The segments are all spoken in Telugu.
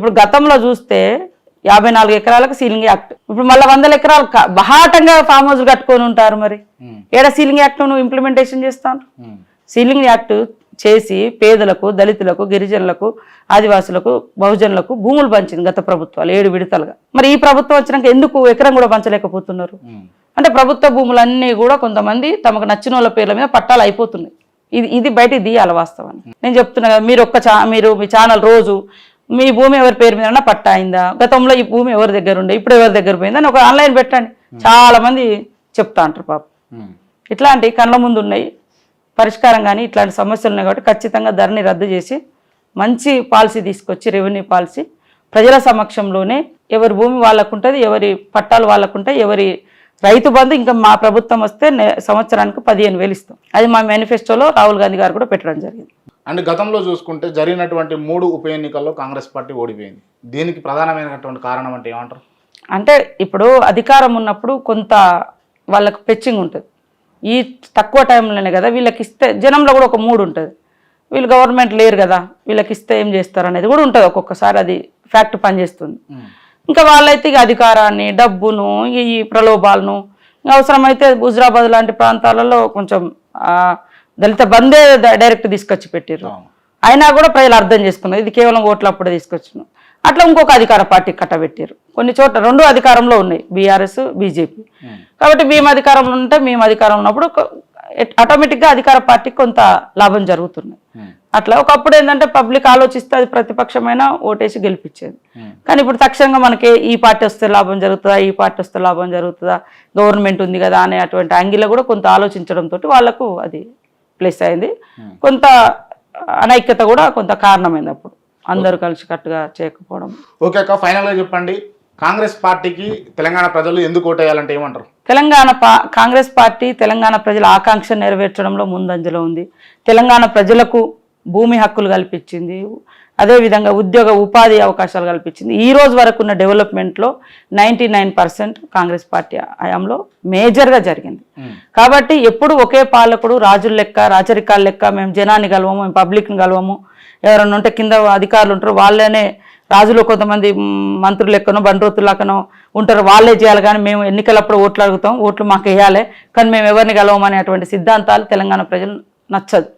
ఇప్పుడు గతంలో చూస్తే యాభై నాలుగు ఎకరాలకు సీలింగ్ యాక్ట్. ఇప్పుడు మళ్ళీ వందల ఎకరాలు బహాటంగా ఫామ్ హౌస్ కట్టుకొని ఉంటారు మరి. ఏడ సీలింగ్ యాక్ట్ నువ్వు ఇంప్లిమెంటేషన్ చేస్తాను సీలింగ్ యాక్ట్ చేసి పేదలకు దళితులకు గిరిజనులకు ఆదివాసులకు బహుజనులకు భూములు పంచింది గత ప్రభుత్వాలు ఏడు విడతలుగా. మరి ఈ ప్రభుత్వం వచ్చినాక ఎందుకు ఎకరం కూడా పంచలేకపోతున్నారు? అంటే ప్రభుత్వ భూములన్నీ కూడా కొంతమంది తమకు నచ్చిన వాళ్ళ పేర్ల మీద పట్టాలు అయిపోతున్నాయి. ఇది ఇది బయటికి తీయాలి వాస్తవాన్ని. నేను చెప్తున్నా కదా మీరు ఒక్క మీరు మీ ఛానల్ రోజు మీ భూమి ఎవరి పేరు మీద పట్టా అయిందా? గతంలో ఈ భూమి ఎవరి దగ్గర ఉండే? ఇప్పుడు ఎవరి దగ్గర పోయిందని ఒక ఆన్లైన్ పెట్టండి. చాలా మంది చెప్తా అంటారు పాప. ఇట్లాంటి కళ్ళ ముందు ఉన్నాయి. పరిష్కారం కానీ ఇట్లాంటి సమస్యలు ఉన్నాయి కాబట్టి ఖచ్చితంగా ధరని రద్దు చేసి మంచి పాలసీ తీసుకొచ్చి రెవెన్యూ పాలసీ ప్రజల సమక్షంలోనే ఎవరి భూమి వాళ్ళకు ఉంటుంది ఎవరి పట్టాలు వాళ్ళకు ఉంటాయి ఎవరి రైతు బంధు ఇంకా మా ప్రభుత్వం వస్తే సంవత్సరానికి పదిహేను వేలు ఇస్తాం. అది మా మేనిఫెస్టోలో రాహుల్ గాంధీ గారు కూడా పెట్టడం జరిగింది. అండ్ గతంలో చూసుకుంటే జరిగినటువంటి మూడు ఉప ఎన్నికల్లో కాంగ్రెస్ పార్టీ ఓడిపోయింది. దీనికి ప్రధానమైనటువంటి కారణం అంటే ఏమంటారు? అంటే ఇప్పుడు అధికారం ఉన్నప్పుడు కొంత వాళ్ళకు పెచ్చింగ్ ఉంటుంది. ఈ తక్కువ టైంలోనే కదా వీళ్ళకి ఇస్తే జనంలో కూడా ఒక మూడు ఉంటుంది. వీళ్ళు గవర్నమెంట్ లేరు కదా వీళ్ళకి ఇస్తే ఏం చేస్తారు అనేది కూడా ఉంటుంది. ఒక్కొక్కసారి అది ఫ్యాక్ట్ పనిచేస్తుంది. ఇంకా వాళ్ళైతే ఇక అధికారాన్ని డబ్బును ఈ ప్రలోభాలను అవసరమైతే హుజరాబాద్ లాంటి ప్రాంతాలలో కొంచెం దళిత బందే డైరెక్ట్ తీసుకొచ్చి పెట్టారు. అయినా కూడా ప్రజలు అర్థం చేసుకున్నారు. ఇది కేవలం ఓట్ల అప్పుడే తీసుకొచ్చిన. అట్లా ఇంకొక అధికార పార్టీ కట్టబెట్టారు కొన్ని చోట్ల రెండు అధికారంలో ఉన్నాయి. BRS BJP. కాబట్టి మేము అధికారంలో ఉంటే మేము అధికారం ఉన్నప్పుడు ఆటోమేటిక్గా అధికార పార్టీకి కొంత లాభం జరుగుతుంది. అట్లా ఒకప్పుడు ఏంటంటే పబ్లిక్ ఆలోచిస్తే అది ప్రతిపక్షమైన ఓటేసి గెలిపించేది. కానీ ఇప్పుడు తక్షణంగా మనకి ఈ పార్టీ వస్తే లాభం జరుగుతుందా? ఈ పార్టీ వస్తే లాభం జరుగుతుందా? గవర్నమెంట్ ఉంది కదా అనే అటువంటి యాంగిల్లో కూడా కొంత ఆలోచించడంతో వాళ్ళకు అది ప్లేస్ అయింది. Hmm. కొంత అనైక్యత కూడా కొంత కారణమైంది అప్పుడు. అందరూ కలిసి కట్టుగా చేయకపోవడం. ఓకే అక్క ఫైనల్గా చెప్పండి. కాంగ్రెస్ పార్టీకి తెలంగాణ ప్రజలు ఎందుకు ఓటేయాలంటే ఏమంటారు? తెలంగాణ కాంగ్రెస్ పార్టీ తెలంగాణ ప్రజల ఆకాంక్ష నెరవేర్చడంలో ముందంజలో ఉంది. తెలంగాణ ప్రజలకు భూమి హక్కులు కల్పించింది. అదేవిధంగా ఉద్యోగ ఉపాధి అవకాశాలు కల్పించింది. ఈ రోజు వరకు ఉన్న డెవలప్మెంట్లో ninety nine percent Congress party హయాంలో మేజర్గా జరిగింది. కాబట్టి ఎప్పుడు ఒకే పాలకుడు రాజుల లెక్క రాచరికాల లెక్క మేము జనాన్ని కలవము మేము పబ్లిక్ని కలవము ఎవరైనా ఉంటే కింద అధికారులు ఉంటారు వాళ్ళనే రాజులు కొంతమంది మంత్రులు లెక్కనో బండ్రోతులు లెక్కనో ఉంటారు వాళ్ళే చేయాలి. కానీ మేము ఎన్నికలప్పుడు ఓట్లు అడుగుతాం ఓట్లు మాకు వేయాలి. కానీ మేము ఎవరిని కలవమనే అటువంటి సిద్ధాంతాలు తెలంగాణ ప్రజలు నచ్చదు.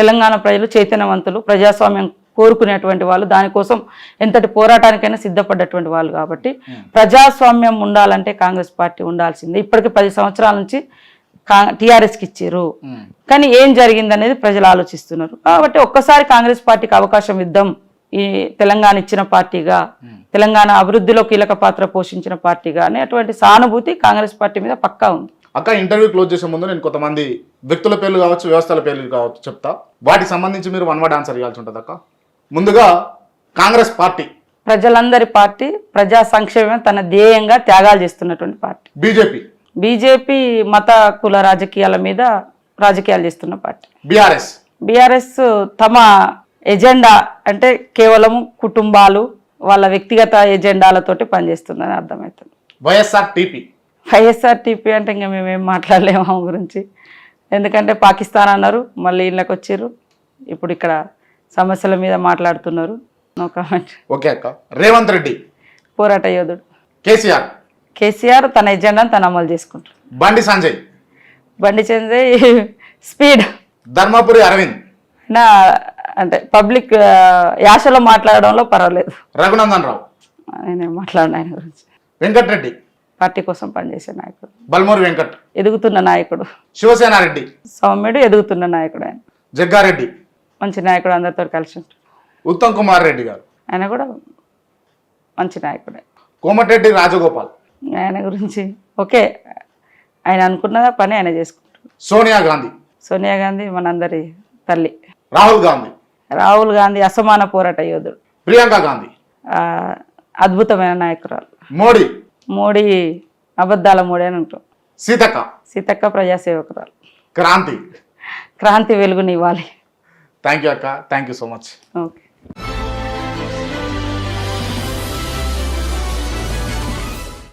తెలంగాణ ప్రజలు చైతన్యవంతులు ప్రజాస్వామ్యం కోరుకునేటువంటి వాళ్ళు దానికోసం ఎంతటి పోరాటానికైనా సిద్ధపడ్డటువంటి వాళ్ళు కాబట్టి ప్రజాస్వామ్యం ఉండాలంటే కాంగ్రెస్ పార్టీ ఉండాల్సిందే. ఇప్పటికి పది సంవత్సరాల నుంచి కా టీఆర్ఎస్కి ఇచ్చారు. కానీ ఏం జరిగింది అనేది ప్రజలు ఆలోచిస్తున్నారు. కాబట్టి ఒక్కసారి కాంగ్రెస్ పార్టీకి అవకాశం ఇద్దాం. ఈ తెలంగాణ ఇచ్చిన పార్టీగా తెలంగాణ అభివృద్ధిలో కీలక పాత్ర పోషించిన పార్టీగా అనే అటువంటి సానుభూతి కాంగ్రెస్ పార్టీ మీద పక్కా ఉంది. అక్క ఇంటర్వ్యూ క్లోజ్ చేసే ముందు నేను కొంతమంది వ్యక్తుల పేర్లు కావచ్చు వ్యవస్థల పేర్లు కావచ్చు చెప్తా. వాటికి సంబంధించి మీరు వన్ వర్డ్ ఆన్సర్ ఇవ్వాల్సి ఉంటుంది అక్క ముందుగా కాంగ్రెస్ పార్టీ. ప్రజలందరి పార్టీ ప్రజా సంక్షేమం తన ధ్యేయంగా త్యాగాలు చేస్తున్నటువంటి పార్టీ. బీజేపీ. బీజేపీ మత కుల రాజకీయాల మీద రాజకీయాలు చేస్తున్న పార్టీ. బీఆర్ఎస్. బీఆర్ఎస్ తమ ఎజెండా అంటే కేవలం కుటుంబాలు వాళ్ళ వ్యక్తిగత ఎజెండాలతోటి పనిచేస్తుందని అర్థమవుతుంది. వైఎస్ఆర్ టీపీ వైఎస్ఆర్టీపీ అంటే ఇంకా మేమేం మాట్లాడలేము గురించి. ఎందుకంటే పాకిస్తాన్ అన్నారు మళ్ళీ ఇళ్ళకి వచ్చారు. ఇప్పుడు ఇక్కడ సమస్యల మీద మాట్లాడుతున్నారు. No comment. ఓకే అక్క. రేవంత్ రెడ్డి. పోరాట యోధుడు. కేసీఆర్. కేసీఆర్ తన ఎజెండాను తను అమలు చేసుకుంటారు బండి సంజయ్. బండి చెందే స్పీడ్. ధర్మపురి అరవింద్. నా అంటే పబ్లిక్ యాసలో మాట్లాడడంలో పర్వాలేదు. రఘునందన్ రావు. నేనేం మాట్లాడిన ఆయన గురించి. వెంకట్రెడ్డి పార్టీ కోసం పనిచేసే నాయకుడు. బల్మూరి వెంకట్. ఎదుగుతున్న నాయకుడు. శివసేన రెడ్డి సౌమ్యుడు ఎదుగుతున్న నాయకుడు ఆయన. జగ్గారెడ్డి. మంచి నాయకుడు అందరితో కలిసి ఉంటాడు ఉత్తమ్ కుమార్ రెడ్డి గారు. ఆయన కూడా మంచి నాయకుడే. కోమటిరెడ్డి రాజగోపాల్. ఆయన గురించి ఓకే ఆయన అనుకున్న పని ఆయన చేసుకుంటాడు. సోనియా గాంధీ. సోనియా గాంధీ మనందరి తల్లి. రాహుల్ గాంధీ. రాహుల్ గాంధీ అసమాన పోరాట యోధుడు. ప్రియాంక గాంధీ. అద్భుతమైన నాయకురాలు. మోడీ. మోడీ అబద్ధాల మోడీ అని ఉంటాం. సీతక్క. సీతక్క ప్రజాసేవకురాలు. క్రాంతి. క్రాంతి వెలుగునివ్వాలి థ్యాంక్ యూ అక్క thank you so much okay